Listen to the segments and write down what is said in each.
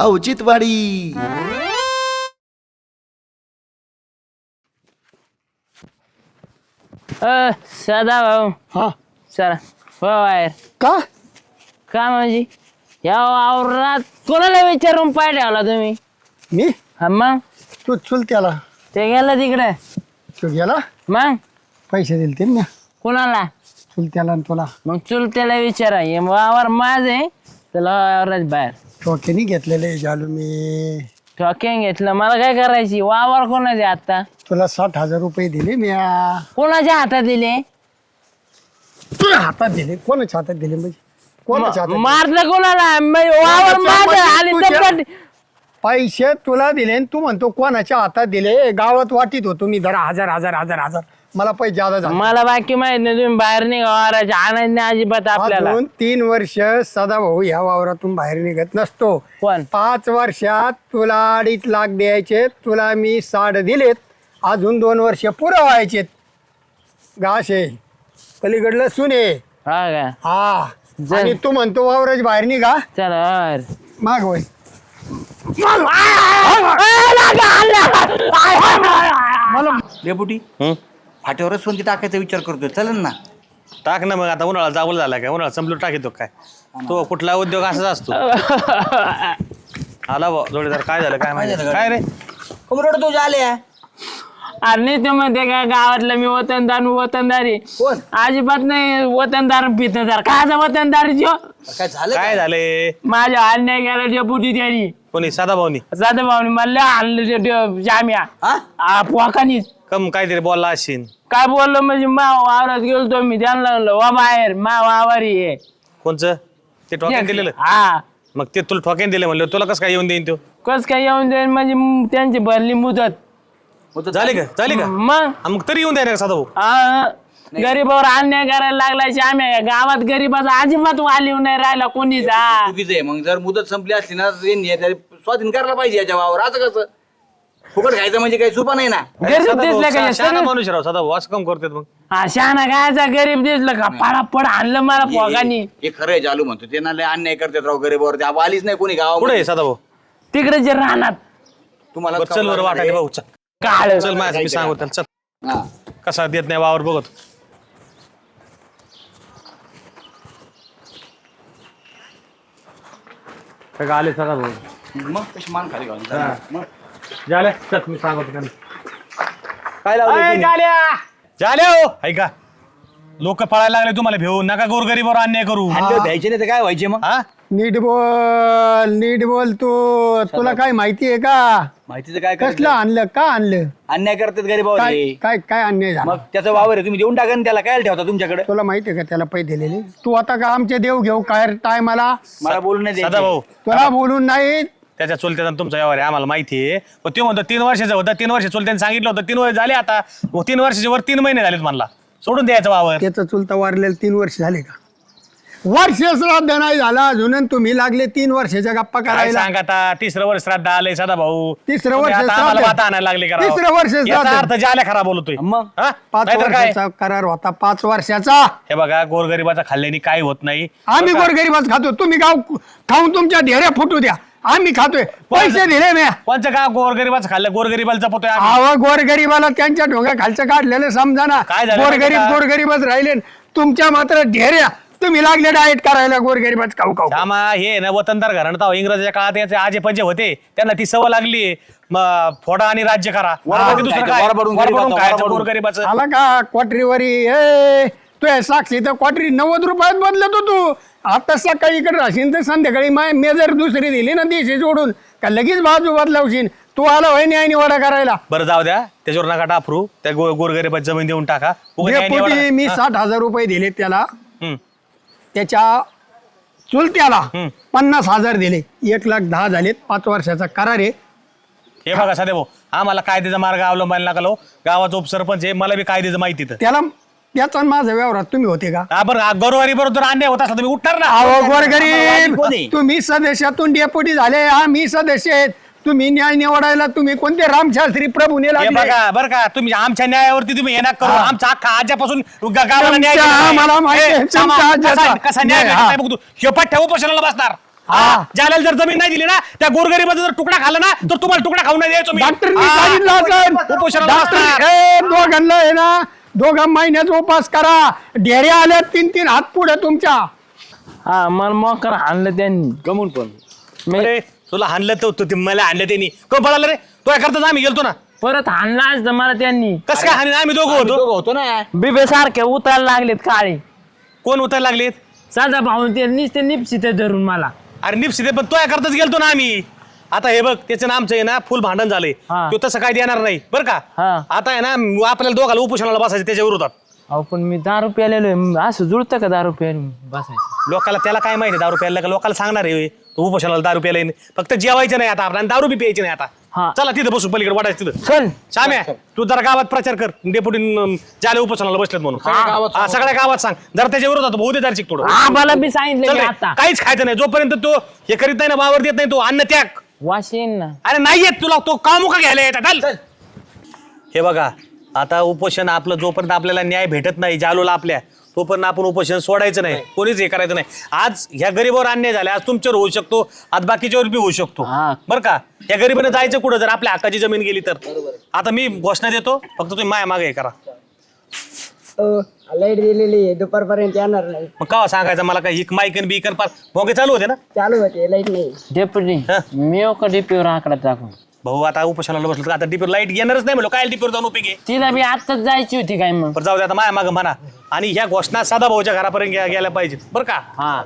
औचित्यवाडी. अ सदा भाऊ. हा. चला हो बाहेर. का? का म्हणजे या वावरात कोणाला विचारून पाय ठेवला तुम्ही? मी? हा मग? तू चुल त्याला. ते गेलं तिकडे. तू गेला? मग? पैसे दिले ते ना. कोणाला? चुल त्याला आणि तुला. मग चुल त्याला विचारा. हे वावर माझ आहे. त्याला वावरात बाहेर. टोकेनी घेतलेले जालू मी. ठोक्यान घेतलं. मला काय करायची? वावर कोणाचे आता? तुला साठ हजार रुपये दिले मी कोणाच्या हातात दिले? तुला हातात दिले. कोणाच्या हातात दिले म्हणजे? कोणाच्या हातात? मारलं कोणाला? म्हणजे वावर माझ आणि तुझ्या- दप्पट पैसे तुला दिले आणि तू म्हणतो कोणाच्या हातात दिले? गावात वाटीत होतो मी जरा. हजार हजार हजार हजार. मला पैसे जादा झाले मला बाकी माहीत नाही तुम्ही बाहेर निघा आनंद नाही अजिबात आपल्याला अजून तीन वर्ष सदाभाऊ ह्या वावरातून बाहेर निघत नसतो कोण पाच वर्षात तुला अडीच लाख द्यायचे तुला मी साठ दिलेत अजून दोन वर्ष पुरं व्हायचे गाशे पलीकडलं सुने हा का हा जर- आणि तू म्हणतो वावराच बाहेर निघा चला माग वय मला डेपुटी फाट्यावरच सोनकी टाकायचा विचार करतोय. चलन ना. टाक ना मग आता उन्हाळा जावं झाला काय? उन्हाळा संपलो टाकीतो काय? तो कुठला उद्योग असाच असतो. आला बा जोडीदार काय झालं काय माहिती? झालं काय रे? कमरोड तुझ्या आल्या अरे नाही तर म्हणते का गावातलं मी वतनदार मी वतनदारी. कोण? अजिबात नाही वतनदार पितनदार कायचा वतनदार जो काय झालं काय झाले? माझ्या अन्याय केला डेपुटी त्यांनी. कोणी? साधा भाऊनी साधा भाऊनी मला आणलं ते जाम्या. हा? आ, पोकानीच. कम काहीतरी बोलला असेल काय बोललो म्हणजे मा वावरात गेलो मी त्यांना म्हणलं वा बाहेर मा वावारी आहे. कोणचं? ते ठोक्यान दिलेलं? हा. मग ते तुला ठोक्यान दिले म्हणलं तुला कसं काय येऊन देईन तो? कस काय येऊन जाईल म्हणजे म- त्यांची भरली मुदत. झाली का? झाली. का? मग? हा, मग तरी येऊन द्या साधा भाऊ? गरीबावर अन्याय करायला लागला आम्ही. गावात गरीबाचा अजिबात वालीव नाही राहिला कोणीच. हा चुकीचं आहे. मग जर मुदत संपली असली ना तर यांनी याच्या स्वाधीन करायला पाहिजे याच्या वावर. असं कसं? फुकट खायचं म्हणजे काही सुपा नाही ना. गरीब दिसलं का हे शा- शहाणा सगळं? माणूस राव साधा भाऊ असं कम करतात मग. हा शहाणा गायचा गरीब दिसलं का? पडापड आणलं मला हे- पोगानी. हे हे खरं आहे चालू म्हणतो. ते ना लय अन्याय करतात राव गरीबावर ते आलीच नाही कोणी कुठे गावामध्ये आहे साधा भाऊ? तिकडे जे राहणार. तुम्हाला बरं, चल बरं वाटाणे भाऊ चल. काळ. चल माझ्या मी सांगू त्याला चल. हा. कसा देत नाही वावर बघत. आले सगळा भाऊ. मग कशी मान खाली घालून मग. झाले. चल मी सांगतो त्यांना. काय लावलं झाल्या. झाल्या हो. ऐका. लोक पळायला लागले तुम्हाला भेऊ नका गोरगरीबावर अन्याय करू. द्यायचे नाही तर काय व्हायचे मग? हा? नीट बोल नीट बोल तू. तुला काय माहिती आहे का? माहितीचं काय कसलं करायचं? आणलं का आणलं? अन्याय करतात गरीबावर काय हे. काय काय अन्याय झाला? मग त्याचं वावर आहे तुम्ही देऊन टाका ना त्याला काय ठेवता तुमच्याकडे? तुला माहिती आहे का त्याला पैसे दिलेले? तू आता का आमचे देव घेऊ? काय टायमाला मला बोलून नाही सदा द्यायचं. भाऊ तुला बोलून नाही त्याच्या चुलत्याचा तुमचा व्यवहार आहे आम्हाला माहिती आहे. पण ते म्हणतो तीन वर्षाचं होतं तीन वर्ष चुलत्याने सांगितलं होतं तीन वर्ष झाले आता. मग तीन वर्षाच्या वर तीन महिने झालेत म्हणला. सोडून द्यायचं वावर. त्याचं चुलता वारलेलं तीन वर्ष झाले का? वर्ष श्राद्ध नाही झाला अजून आणि तुम्ही लागले तीन वर्षाच्या गप्पा काय करायला. सांग आता तिसरं वर्ष श्राद्ध आलंय सदा भाऊ. तिसरं वर्ष श्राद्ध. वाता आणायला लागले का? तिसरं वर्ष श्राद्ध. अर्थ जाल्या खरा बोलतोय. मग? हा? पाच नाहीतर काय? वर्षाचा करार होता पाच वर्षाचा. हे बघा गोरगरिबाचा खाल्ल्याने काय होत नाही. आम्ही गोरगरीबाच खातो. तुम्ही गाव खाऊन तुमच्या ढेऱ्या फुटू द्या. आम्ही खातोय. पैसे दिले मी. कोणचं का गोरगरिबाचं खाल्लं? गोरगरिबाला जपतोय आम्ही. आवा गोरगरीबाला त्यांच्या डोंग्या खालचं काढलेलं समजा ना काय झालं माहिती गोरगरीब का? गोरगरीबच राहिले. तुमच्या मात्र ढेऱ्या. तुम्ही लागले डाएट करायला गोरगरीबाच खाऊ खाऊ श्यामा हे ना वतनदार घराणं तेव्हा इंग्रजाच्या काळात याचे आजे पंजे होते. त्यांना ती सवय लागली. मग फोडा आणि राज्य करा. बाकी दुसरं काय? गरीबाचं, खायचं. गोरगरिबाचं. आला का क्वाटरीवरी ए! तू हे साक्षी तर क्वाटरी नव्वद रुपयात बदलत तू आता सकाळी इकडे राहशील तर संध्याकाळी माय मेजर दुसरी दिली ना देशी जोडून. का लगेच बाजू बदलावशील? तू आला होय न्याय निवाडा करायला. बरं जाऊ द्या. त्याच्यावर नका टाफरू त्या गो गोरगरिबाची जमीन देऊन टाका. उगाच न्याय डेपुटी निवाडा. मी हा. साठ हजार रुपये दिले त्याला. हम्म. त्याच्या चुलत्याला हम्म. पन्नास हजार दिले. एक लाख दहा झालेत. पाच वर्षाचा करार आहे. हे बघा सध्या भाऊ. आम्हाला कायद्याचा मार्ग अवलंबायला लागलो गावाचा उपसरपंच आहे. मला बी कायद्याचं माहिती तर त्याला आणि माझा व्यवहारात तुम्ही होते का हा बरं गरोवारी बरोबर अन्याय होत असला तुम्ही उठणार ना अहो गोरगरीब कोण? तुम्ही सदस्यातून डेपुटी झाले हा मी सदस्य आहेत तुम्ही न्याय निवडायला तुम्ही कोणते रामशास्त्री प्रभूने हे लागले बघा बरं का तुम्ही आमच्या न्यायावरती तुम्ही येणार करू आमचा अख्खा आज्यापासून गा- गावाला न्याय तुमच्या- दिला नाही. मला माहिती आहे, तुमच्या कसा- आज्याचा. कसा न्याय नाही, भेटत हा. पठ्ठ्या उपोषणाला बसणार हा. ज्याला जर जमीन नाही दिली ना त्या गोरगरीबाचा जर तुकडा खाल्ला ना तर तुम्हाला तुकडा खाऊन नाही द्यायचो मी डॉक्टरनी हा. सांगितलं असेल. उपोषणाला डॉक्टर बसणार. दोघांना आहे ना दोघा महिन्याचा उपास करा. ढेऱ्या आल्या तीन तीन हात पुढे तुमच्या. हा मला मोकर आणलं त्यांनी. गमून पण. मी अरे तुला हाणलं तर होतं ते मला हाणलं त्यांनी. कोण पळालं रे? तो करताच आम्ही गेलतो ना. परत हाणला असतं मला त्यांनी. कसं काय हाणी आम्ही दोघं होतो. दोघं होतो ना. बिबे सारखे उतरायला लागलेत काळे. कोण उतरायला लागलेत? साधा भाऊन ते निसते निपसित धरून मला. अरे निपसिते पण तो करताच गेलतो ना आम्ही. आता हे बघ त्याचं ना आमचं आहे ना फुल भांडण झालंय. हा. तो तसं काय देणार नाही बरं का? हा. आता आहे ना आपल्याला दोघाला उपोषणाला बसायचं त्याच्या विरोधात. अहो पण मी दारू प्यालेलो आहे असं जुळतं का दारू प्यायला बसायचं? लोकाला त्याला काय माहिती दारू प्यायला? का लोकाला सांगणार आहे तो उपोषणाला दारू प्यायला येईन. फक्त जेवायचं नाही आता आपल्याला दारू बी प्यायची नाही हा. आता चला तिथं बसू पलीकडे वाटायचं तिथं. चल. श्याम्या तू जरा गावात प्रचार कर. डेप्युटी ज्याला उपोषणाला बसलेत म्हणून. हा, सगळ्या गावात सांग. जरा त्याच्या विरोधात भाऊ दे जरा थोडं आम्हाला बी सांगितलं चल मी रे, आता. काहीच खायचं नाही. जोपर्यंत तो हे करीत नाही ना वावर देत नाही तो अन्न त्याग वाश येईन ना अरे नाही येत तुला तो कामुका घ्यायला येतात चल. हे बघा आता उपोषण आपलं जोपर्यंत आपल्याला न्याय भेटत नाही जालोला आपल्या तोपर्यंत आपण उपोषण सोडायचं नाही कोणीच हे करायचं नाही. आज ह्या गरीबावर अन्याय झाला आज तुमच्यावर होऊ शकतो आज बाकीच्यावर बी होऊ शकतो. हा. बरं का? या गरीबाने जायचं कुठं? जर आपल्या हक्काची जमीन गेली तर. आता मी घोषणा देतो फक्त तुम्ही माया मागे हे करा. लाइट दिलेली आहे दुपारपर्यंत येणार नाही. मग का सांगायचं मला काय हिक माईकन बीकन पार भोगे चालू होते ना? चालू होते लाइट नाही. डेपुटी हा. मी का डीपीवर आकडा टाकून. भाऊ आता उपोषणाला बसलो तर आता डीपीवर लाइट येणारच नाही म्हणलो. काय डीपीवर जाऊन उपयोगी आहे? तिला बी आत्ताच जायची होती काय मग? बरं जाऊ दे आता माया मागं म्हणा. आणि ह्या घोषणा साधा भाऊच्या घरापर्यंत गे- गेल्या पाहिजेत. बरं का? हा.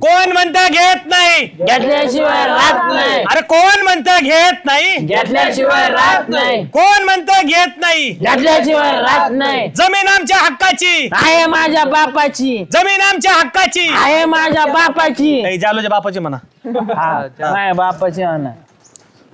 कोण म्हणता घेत नाही? घेतल्याशिवाय राहत नाही. अरे कोण म्हणता घेत नाही? घेतल्याशिवाय राहत नाही. कोण म्हणता घेत नाही? घेतल्याशिवाय राहत नाही. जमीन आमच्या हक्काची. आहे माझ्या बापाची. जमीन आमच्या हक्काची. आहे माझ्या बापाची. नाही, जालोच्या बापाची म्हणा. हा माझ्या बापाची ना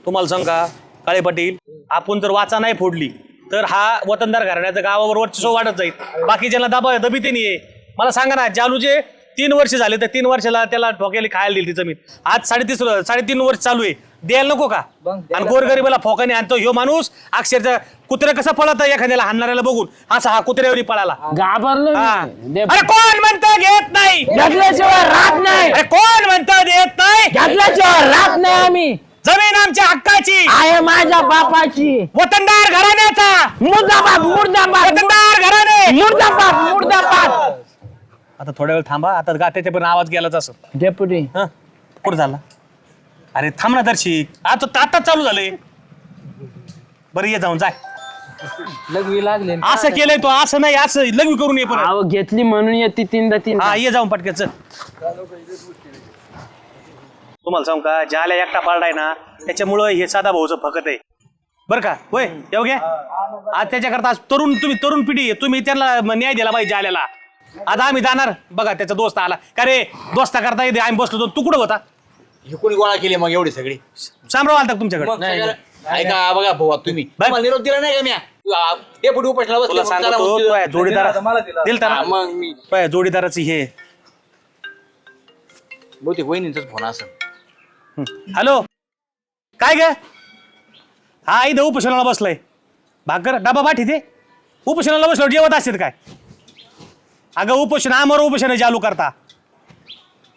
तुम्हाला सांगा काळे पाटील आपण जर वाचा नाही फोडली तर हा वतनदार घराण्याचं गावावर वर्चस्व वाढत जाईल. बाकीच्याला दाबा दबिते नाही मला सांगा ना जालूचे तीन वर्ष झाले तर तीन वर्षाला त्याला ठोक्याला खायला दिली ती जमीन. आज साडेतीस साडेतीन वर्ष चालू आहे. द्यायला नको का? आणि गोरगरीबाला फोकाने आणतो. ह्यो माणूस अक्षरशः कुत्रे कसं पळत एखाद्याला हाणणाऱ्याला बघून? असा हा कुत्र्यावरी पळाला. घाबरलो हा. मी. दे- अरे कोण म्हणतं घेत नाही? घेतल्याशिवाय राहत नाही. अरे कोण म्हणतं देत नाही? घेतल्याशिवाय राहत नाही आम्ही. जमीन आमच्या हक्काची. आहे माझ्या बापाची. वतनदार घराण्याचा. मुर्दाबाद मुर्दाबाद. वतनदार घराणे. मुर्दाबाद मुर्दाबाद. आता थोड्या वेळ थांबा. आता गात्याच्या पण आवाज गेलाच असं डेपुटी हं? कुठं झाला? अरे थांब ना दर्शिक. आता आता चालू झालंय. बरं ये जाऊन जाय. लग्वी लागले असं केलंय तो असं नाही असं लग्न करून ये अहो घेतली म्हणून येते तीनदा तीन हा ये जाऊन पटक्याच तुम्हाला सांगू का ज्याला एकटा पाळलाय ना त्याच्यामुळं हे साधा भाऊचं फकत आहे. बरं का? होय? येऊ घ्या. आज त्याच्याकरता आज तरुण तुम्ही तरुण पिढी आहे. तुम्ही त्यांना न्याय दिला पाहिजे आल्याला आता आम्ही जाणार. बघा त्याचा दोस्त आला. का रे दोस्ता करता येते आम्ही बसलो होतो. तू कुठं होता? हे कोणी गोळा केली मग एवढी सगळी? शामराव आलता का तुमच्याकडे? ऐका बघा भाऊ तुम्ही. तुम्हाला निरोप दिला नाही का म्या? ते पुढे उपासला तुला सांगतो तो आहे जोडीदार दिल तर मग मी आहे जोडीदाराची हे. बहुतेक वहिनींचाच फोन असं हॅलो? काय ग? हा इथं उपोषणाला बसलाय. भाकर डबा पाठी ते उपोषणाला बसलो जेवत असतात काय? अगं उपोषण आमर उपोषण आहे चालू करता.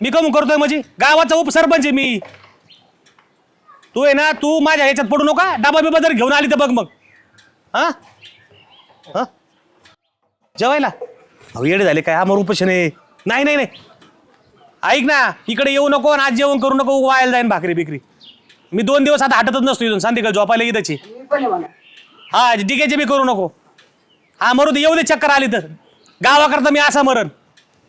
मी कमू करतोय म्हणजे? गावाचा उपसरपंच आहे मी. तू आहे ना तू माझ्या ह्याच्यात पडू नका. डबा बिबा जर घेऊन आली तर बघ मग. हा? हा? जेवायला? अहो येडे झाले काय? आमर उपोषण आहे नाही नाही नाही. ऐक ना इकडे येऊ नको आणि आज जेवण करू नको वायाला जाईन भाकरी बिकरी. मी दोन दिवस आता हटतच नसतो इथून. संध्याकाळ झोपायला येताची हा डिकेचे बी करू नको. हा मरू दे येऊ दे चक्कर आली तर. गावाकरता मी असा मरण.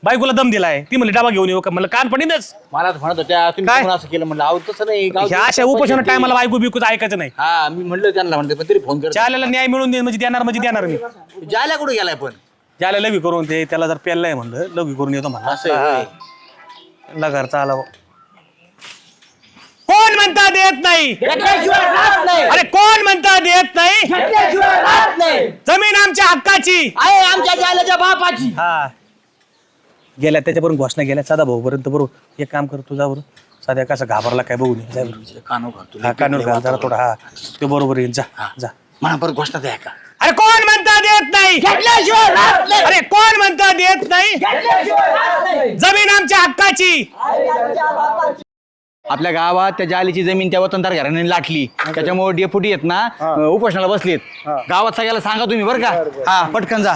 बायकोला दम दिलाय. ती म्हणली डबा घेऊन येऊ का? म्हणलं कान पडीनच मला तर म्हणत होत्या तुम्ही काय? कोण असं केलं? म्हणलं तसं नाही. गावचे ह्या अशा सरपंच उपोषण ते. टायमाला बायको बिकूच ऐकायचं नाही. हा मी म्हणलं त्यांना म्हणते पण तरी फोन कर ज्याला न्याय मिळून दे म्हणजे देणार म्हणजे देणार मी. जायला कुठे गेलाय पण? ज्याला लवी करून ते त्याला जर पेललाय म्हणलं लवी करून येतो असं आहे होय. म्हणलं घरचा आला बुवा. कोण म्हणता देत नाही? अरे कोण म्हणता देत नाही? जमीन आमच्या हक्काची. आहे आमच्या जाल्याच्या बापाची. हा. गेल्या त्याच्यापर्यंत घोषणा गेल्या. साधा भाऊ पर्यंत बरोबर एक काम कर तुझा बरोबर साध्या कसं घाबरला काय बघून ये. जा बरोबर कानू घालतो हा कानूर घाल. जरा थोडा हा. ते बरोबर येईल. जा जा. म्हणा परत घोषणा द्या का? अरे कोण म्हणता देत नाही? अरे कोण म्हणता देत नाही? जमीन आमच्या हक्काची. आपल्या गावात त्या जालीची जमीन त्या वतनदार घराने लाटली. त्याच्यामुळे डेपुटी आहेत ना अं, उपोषणाला बसलेत. गावात सगळ्याला सांगा तुम्ही बरं का. हा पटकन जा.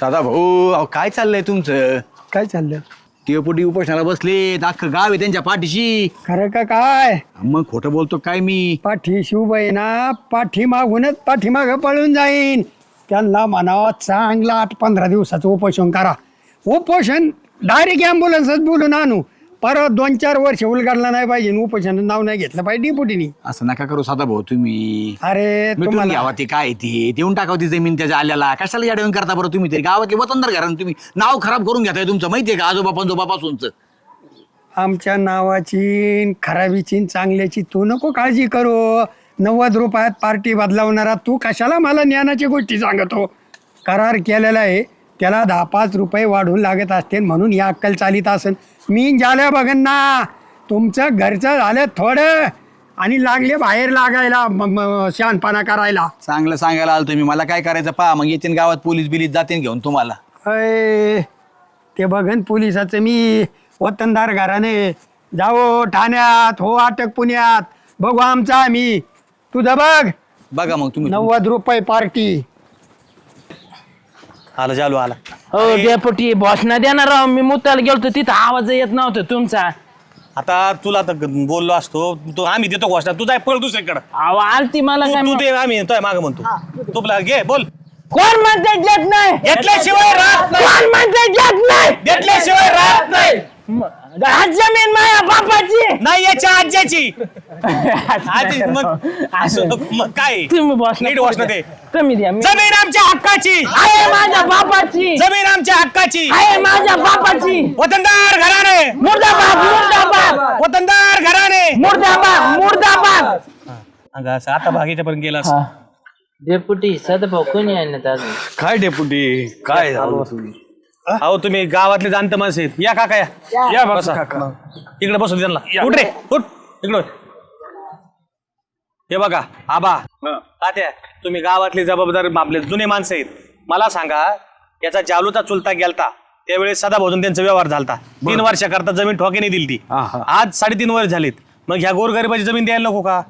साधा भाऊ अहो काय चाललंय तुमचं? काय चाललं डेपुटी उपोषणाला बसलेत. अख्खं गाव आहे त्यांच्या पाठीशी. खरं का काय? मग खोटं बोलतो काय मी? पाठी शिवबाई ना पाठी मागूनच पाठीमाग पळून जाईन. त्यांना म्हणावं चांगलं आठ पंधरा दिवसाचं उपोषण करा. उपोषण डायरेक्ट ॲम्ब्युलन्सच बोलून आणू परत दोन चार वर्ष उलगडला नाही पाहिजे आणि उपोषणाचं नाव नाही घेतलं पाहिजे डिपुटीनी असं नका करू साधा भाऊ तुम्ही. अरे मिटून तुम्हाला घ्यावा ते काय ते? देऊन टाकावं ती जमीन त्याच्या आल्याला. कशाला याडवून करता बरं तुम्ही तरी? गावातले वतनदार घरानं तुम्ही. नाव खराब करून घेताय तुमचं माहितीये का? आजोबा पंजोबापासूनच आमच्या नावाची न खराबीची न चांगल्याची तू नको काळजी करू. नव्वद रुपयात पार्टी बदलावणारा तू कशाला मला ज्ञानाची गोष्टी सांगतो? करार केलेला आहे. त्याला दहा पाच रुपये वाढून लागत असते म्हणून ही अक्कल चालित असेल मी झाल्या बघन ना. तुमचं घरचं झालं थोडं. आणि लागले बाहेर लागायला म- म- शहाणपणा करायला. चांगलं सांगायला आलो तुम्ही मला काय करायचं पहा मग येते गावात पोलीस बिलीस जाते घेऊन तुम्हाला. अय, ते बघन पोलिसाचं मी. वतनदार घराने जाओ ठाण्यात हो अटक पुण्यात. बघू आमचा आम्ही. तुझं बघ. बघा मग तुम्ही. नव्वद रुपये पार्टी. आला जालू आला. हो डेपुटी बॉसना देणार राव मी मुताला गेलतो तिथं आवाज येत नव्हता तुमचा. आता तुला तर बोललो असतो तू आम्ही देतो घोषणा तू जाय पळ दुसरीकडं. अहो आलती मला काय तू- तू ते आम्ही येतोय माग म्हणतो. तुला घे बोल. कोण म्हणते घेत नाही? घेतल्याशिवाय राहत नाही. कोण म्हणते घेत नाही? घेतल्याशिवाय राहत नाही. आज जमीन माझ्या बापाची. नाही याच्या आज्याची. आजी मग असं मग काय? तुम्ही बॉस नीट दे कमी द्या मी जमीन आमच्या हक्काची. आहे माझ्या बापाची. जमीन आमच्या हक्काची. आहे माझ्या बापाची. वतनदार घराणे. मुर्दाबाद मुर्दाबाद. वतनदार घराणे. मुर्दाबाद मुर्दाबाद. अगं असं आता भागीच्या पर्यंत गेला असं. डेपुटी सदाभाऊ कोणी ना अजून काय डेपुटी? काय झालं अहो तुम्ही गावातले जाणत माणसं आहेत. या काका या. या. बसा. इकडे बसू दे त्यांना. उठ रे. उठ. इकडे हे बघा आबा. तात्या तुम्ही गावातले जबाबदार आपले जुने माणसं आहेत. मला सांगा याचा जालूचा चुलता गेलता. त्यावेळेस सदा भाऊजून त्यांचा व्यवहार झालता. तीन वर्षाकरता जमीन ठोक्याने दिली ती. आज साडेतीन वर्ष झालीत. मग ह्या गोरगरिबाची जमीन द्यायला नको का?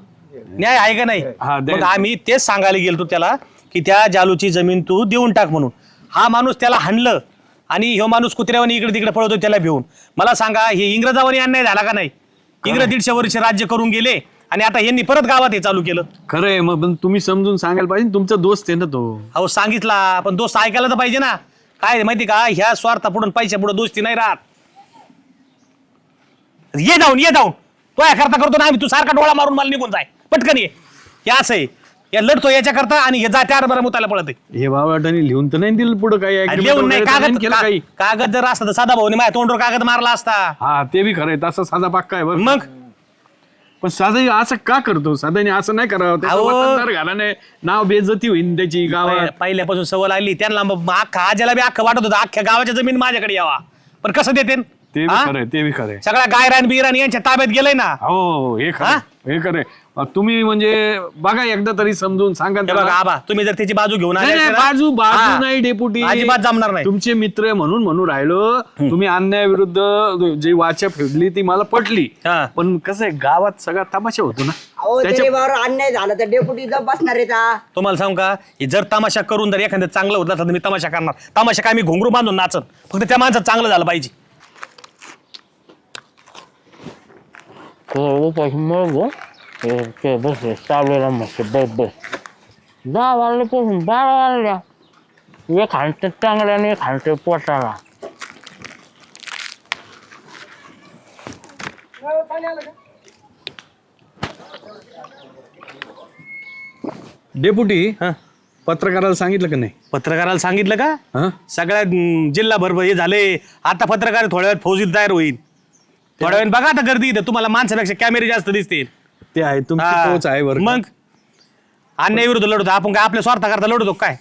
न्याय आहे का नाही? हा, द्यायला. मग आम्ही तेच सांगायला गेलतो त्याला की त्या जालूची जमीन तू देऊन टाक म्हणून. हा माणूस त्याला हाणलं. आणि ह्यो माणूस कुत्र्यावानी इकडे तिकडे पळतो त्याला भिवून. मला सांगा हे इंग्रजावानी अन्याय झाला का नाही? इंग्रज दीडशे वर्ष राज्य करून गेले आणि आता यांनी परत गावात हे चालू केलं. खरंय मग पण तुम्ही समजून सांगायला पाहिजे तुमचा दोस्त आहे ना तो. अहो सांगितला पण दोस्त ऐकायला तर पाहिजे ना. काय आहे माहिती का ह्या स्वार्था पुढून पैशा पुढे दोस्ती नाही राहत. ये जाऊन ये जाऊन. तो या करता करतो ना आम्ही तू सारखा डोळा मारून मला निघून जाय. पटकन ये. हे असं आहे. या लढतो याच्या करता आणि हे जा चार बरं मुताला पळत. हे बाबाटाने लिहून तर नाही दिलं पुढं काही agreement लिहून नाही वगैरे तर कागद केलं का- काही. कागद जर असता तर साधा भाऊने माझ्या तोंडवर कागद मारला असता. हा ते बी खरंय तसा साधा पक्का आहे बरं मग? पण साधा असं का करतो? साधाने असं नाही करावं. त्याचं अहो. वतनदार घराने नाव बेजती होईल त्याची गावात. पहि- पहिल्यापासून सवय लागली त्यांना मग अख्खा आज्याला बी अख्खं वाटत होतं अख्ख्या गावाच्या जमीन माझ्याकडे यावा. पण कसं देते ते बी खरंय ते बी खरंय सगळ्या गायरान बिरान यांच्या ताब्यात गेलंय ना? हो हे हा? खरं हे? खरंय मग तुम्ही म्हणजे बघा एकदा तरी समजून सांगा हे त्याला. बघा आबा तुम्ही जर त्याची बाजू घेऊन आले नाही, नाही, असते ना- बाजू बाजू हा. नाही डेपुटी. अजिबात जमणार नाही. तुमचे मित्र आहे म्हणून म्हणून राहिलो. तुम्ही अन्यायाविरुद्ध जी वाचा फेडली ती मला पटली. हा. पण कसं आहे गावात सगळा तमाशा होतो ना. अहो त्याच्या- गरीबावर अन्याय झाला तर डेपुटी बसणार आहे का तुम्हाला सांगू का हे जर तमाशा करून जर एखादं चांगलं होत तर मी तमाशा करणार. तमाशा काय मी घोंगरू बांधून नाचत फक्त त्या माणसात चांगलं झालं पाहिजे. मग बस चाललेला मस्त बस बस. दहा वाजल्यापासून बारा वाजल्या. एक हाणतं चांगल्याने एक हाणतं पोटाला. डेपुटी हा. पत्रकाराला सांगितलं का नाही? पत्रकाराला सांगितलं का? हा? सगळ्या अं, जिल्हाभर हे झाले. आता पत्रकार थोड्या वेळात फौजीत तयार होईल. थोड्या वेळ बघा आता गर्दी इथं. तुम्हाला माणसापेक्षा कॅमेरे जास्त दिसतील. ते आहे तुमची. पोच आहे बरं. मग अन्याय विरुद्ध लढतो आपण काय आपल्या स्वार्थाकरता लढतो काय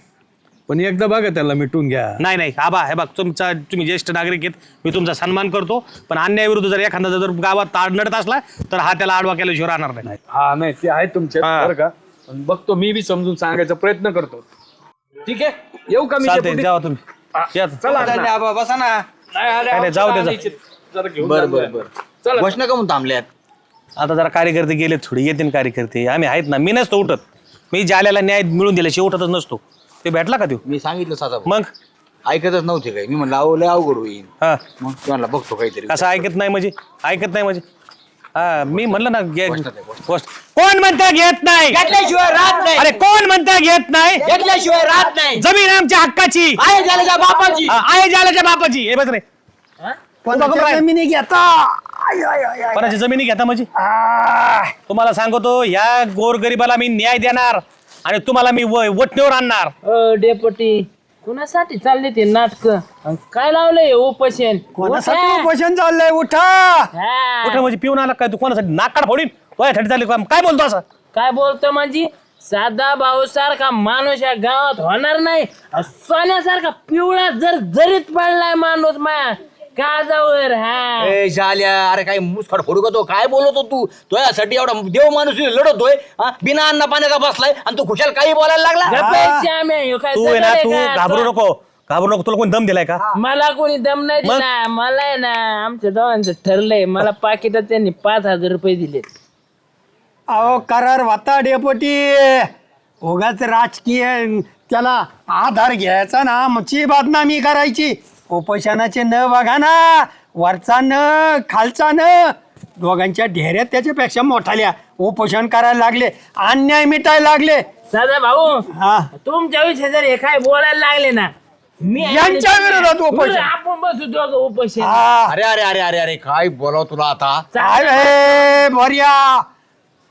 पण एकदा बघा त्याला मिटून घ्या नाही नाही आबा हे बघ तुमचा तुम्ही ज्येष्ठ नागरिक आहेत मी तुमचा सन्मान करतो पण अन्यायाविरुद्ध जर एखादा जर गावात ताड नडत असला तर हा त्याला आडवा केल्याशिवाय राहणार नाही हा नाही ते आहे तुमचे हा. बरं का पण बघतो मी बी समजून सांगायचा प्रयत्न करतो ठीक आहे येऊ का मी चालतंय? जावा तुम्ही या. चला बसा ना नाही आले, काय नाही, जाऊ दे जा. जरा घेऊन बर. बर बर घोषणा का म्हणून थांबल्यात आता जरा कार्यकर्ते गेले थोडी येतील कार्यकर्ते. आम्ही आहेत ना मी नसतो उठत. मी जाल्याला न्याय मिळून दिल्याशिवाय उठतच नसतो. ते भेटला का तो मी सांगितलं साधा मग? ऐकतच नव्हते काय मी म्हणलं अहो लय अवघड होईल. हा. मग तुम्हाला बघतो काहीतरी. कसं ऐकत नाही म्हणजे? ऐकत नाही म्हणजे? हा मी म्हणलं ना घे- गोष्ट आहे, गोष्ट. गोष्ट कोण म्हणता घेत नाही? घेतल्याशिवाय राहत नाही. अरे कोण म्हणता घेत नाही? घेतल्याशिवाय राहत नाही. जमीन आमच्या हक्काची. आहे झाल्याच्या बापाची. हा, आहे जाल्याच्या बापाची. हे बस रे. कोणाच्या जमिनी घेता. कोणाची जमिनी घेता म्हणजे तुम्हाला सांगतो ह्या गोरगरिबाला मी न्याय देणार आणि तुम्हाला मी व- वटणीवर आणणार. अ डेपटी कुणासाठी चालले ते नाटक? काय लावलंय उपोषण? कोणासाठी. उपोषण चाललंय? उठा! हा. कुठे म्हणजे पिऊन आला काय तू? कोणासाठी? नाकाड फोडीन? वयासाठी चालली का? काय बोलतो असं? काय बोलतो म्हणजे साधा भाऊ सारखा माणूस या गावात होणार नाही. अ, सोन्यासारखा पिवळा जर जरीत पडलाय माणूस माया काळजावर हा. ए झाल्या अरे काय मुसखड फोडू का तो काय बोलतो तू? तो यासाठी एवढा देव माणूस लढतोय हा? बिना अन्न पाण्याचा बसलाय? आणि तू खुशाल काही बोलायला लागला? गप्पाची आम्ही, ह्यो काय तू आहे ना आहे तू का? घाबरू नको घाबरू नको तुला कोणी दम दिलाय का? मला कोणी दम नाही मग? दिला. मला आहे ना आमच्या दोघांचं ठरलंय. मला पाकिटात त्यांनी पाच हजार रुपये दिले अहो करार वाता डेपोटी. उगाच राजकीय त्याला आधार घ्यायचा ना आमची बदनामी करायची. उपोषणाचे न बघा ना वरचा न खालचा न. दोघांच्या ढेऱ्यात त्याच्यापेक्षा मोठाल्या. उपोषण करायला लागले अन्याय मिटायला लागले. साधा भाऊ हा. तुमच्या विषयी जर हे काय बोलायला लागले ना मी यांच्या विरोधात उपोषण. आपण बसू दोघं उपोषण. हा. अरे अरे अरे अरे अरे काय बोलाव तुला आता? अरे बर्या?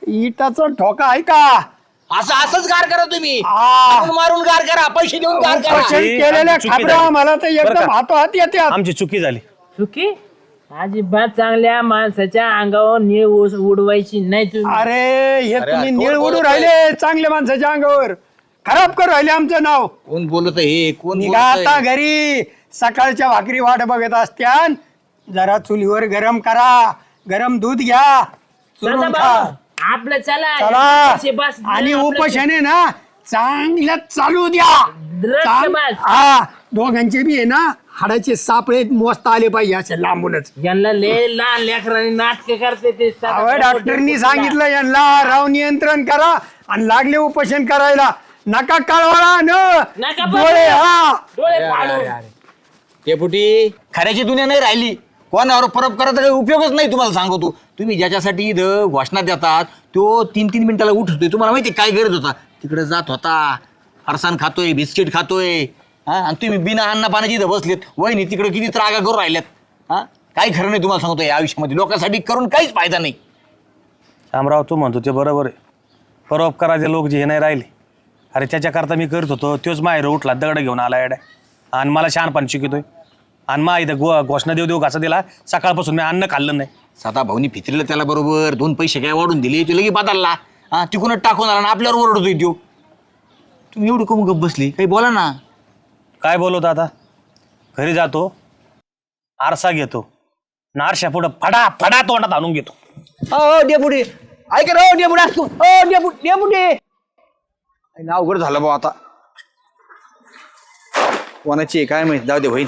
इटाचा ठोका आहे का? असं असंच गार करा तुम्ही. आ. मारून गार करा पैसे देऊन गार करा. केलेल्या चुकी झाली. मला तर बरं एकदम का? हातोहात येतात आमची चुकी झाली. चुकी? अजिबात चांगल्या माणसाच्या अंगावर निळ ऊस उडवायची नाही तुम्ही. अरे हे अरे, तुम्ही निळ उडू? राहिले चांगल्या माणसाच्या अंगावर. खराब करू राहिले आमचं नाव. कोण बोलत हे? कोण निघा आता? घरी. सकाळच्या भाकरी वाट बघत असत्यान. जरा चुलीवर गरम करा. गरम दूध घ्या. चुरून खा. आपलं चला चला. बस आणि आहे ना चांगलं चालू द्या. द्रष्ट चांग- बस. हा दोघांचे बी आहे ना हाडाचे सापळे मोजता आले पाहिजे असे लांबूनच. यांना लय लहान लेकरांनी नाटक करते ते. डॉक्टरनी. सांगितलं यांना राव नियंत्रण करा आणि लागले उपोषण करायला. नका कळवळा नका न बघू. डोळे हा. डोळे डेपुटी खऱ्याची दुनिया नाही राहिली. कोणावर परब करायचा काही उपयोगच नाही तुम्हाला सांगतो. तुम्ही ज्याच्यासाठी इथं घोषणा देतात तो तीन तीन मिनिटाला उठतोय. तुम्हाला माहिती आहे काय गरज होता? तिकडे जात होता. फरसान खातोय बिस्किट खातोय. हां? आणि तुम्ही बिना अन्न पाण्याची इथं बसलेत. वहिनी तिकडे किती त्रागा करून राहिल्यात. हां? काही खरं नाही तुम्हाला सांगतो या आयुष्यामध्ये. लोकांसाठी करून काहीच फायदा नाही. शामराव तू म्हणतो ते बरोबर आहे. परोपकाराचे लोक जे हे नाही राहिले. अरे त्याच्याकरता मी करत होतो. तोच माहेर उठला दगड घेऊन आला एड्या आणि मला शहाणपण शिकतोय आणि मा इथं गो घोषणा देऊ देऊ कसा दिला. सकाळपासून मी अन्न खाल्लं नाही. साधा भाऊनी फितरीला त्याला बरोबर. दोन पैसे काय वाढून दिले? तो लगे बदलला. हा तिकडून टाकून आला आणि आपल्यावर ओरडतोय तो तुम्ही एवढी कमी गप बसली? काही बोला ना. काय बोलवतो आता घरी जातो. आरसा घेतो. नारशा पुढं फडा फडा तोंडात आणून घेतो. हो डेपुटी. ऐक रे हो डेपुटी असतो. हो डेपुटी. डेपुटी अवघड झालं भाऊ आता. कोणाची आहे काय माहीत? जाऊ दे बहीण.